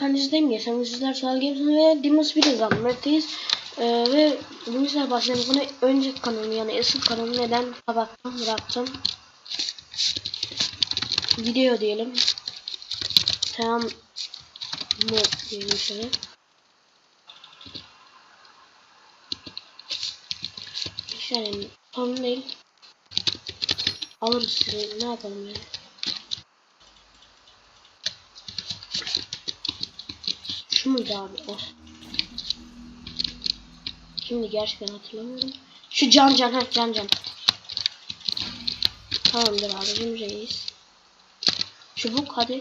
kanalındayım. Yaşam Yüzler Sual Games ve Dimos bir izlenmekteyiz. Ee, ve bu yüzden başlayalım. Bunu önceki kanalım yani eski kanalım neden kapattım bıraktım. Video diyelim. Selam mı diyelim şöyle. Yani değil. Alırız sizi. Ne yapalım yani. Şu muydu abi o? Şimdi gerçekten hatırlamıyorum. Şu can can ha can can. Tamamdır abicim reis. Çubuk hadi.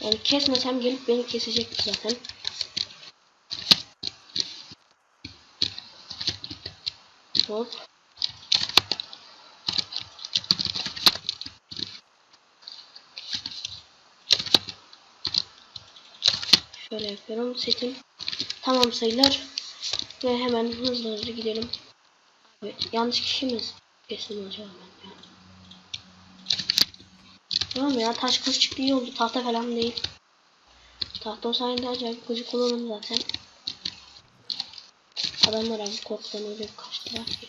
Yani kesmesem gelip beni kesecekti zaten. Hop. Şöyle yapıyorum. Setim tamam sayılır. Ve hemen hızlı hızlı gidelim. Evet, yanlış kişi mi kesin acaba ben ya? Tamam ya taş kız çıktı iyi oldu. Tahta falan değil. Tahta olsaydı acayip gıcık olurum zaten. Adamlar abi korkudan öyle kaçtılar ki.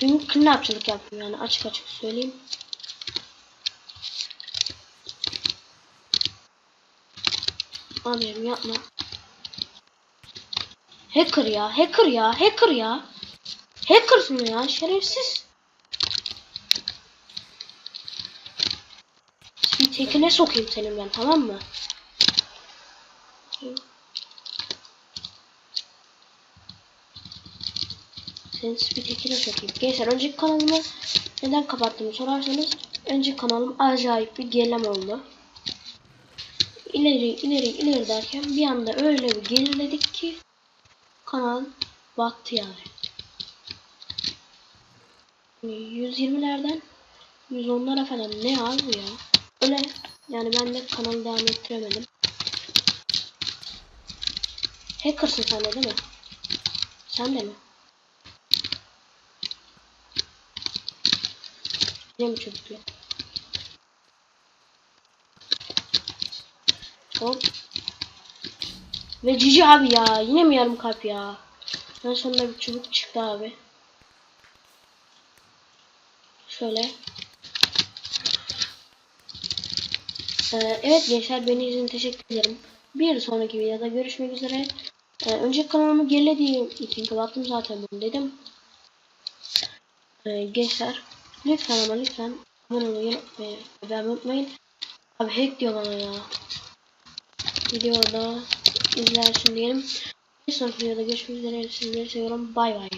Dün kırnapçılık yaptım yani açık açık söyleyeyim. Abim yapma. Hacker ya, hacker ya, hacker ya. Hackersın ya, şerefsiz. Bir tekine sokayım senin ben, tamam mı? Senin bir tekine sokayım. Gençler önceki kanalımı neden kapattığımı sorarsanız önceki kanalım acayip bir gerilem oldu ileri ileri ileri derken bir anda öyle bir geriledik ki kanal battı yani. 120'lerden 110'lara falan ne abi ya? Öyle yani ben de kanalı devam ettiremedim. Hackersın sen de değil mi? Sen de mi? Ne mi çocuklar? Hop. Ve cici abi ya. Yine mi yarım kalp ya? En sonunda bir çubuk çıktı abi. Şöyle. Ee, evet gençler beni izin teşekkür ederim. Bir sonraki videoda görüşmek üzere. Ee, önceki kanalımı gerilediğim için kapattım zaten bunu dedim. Ee, gençler lütfen ama lütfen abone olmayı unutmayın. Abi hack diyor bana ya videoda izlersin diyelim. Bir sonraki videoda görüşmek üzere. Sizleri seviyorum. Bay bay.